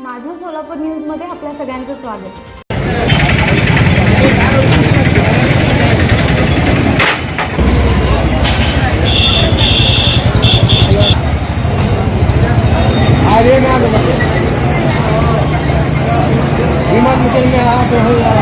माझं सोलापूर न्यूजमध्ये आपल्या सगळ्यांचं स्वागत. आगे ना विमान निकल में आ तो है।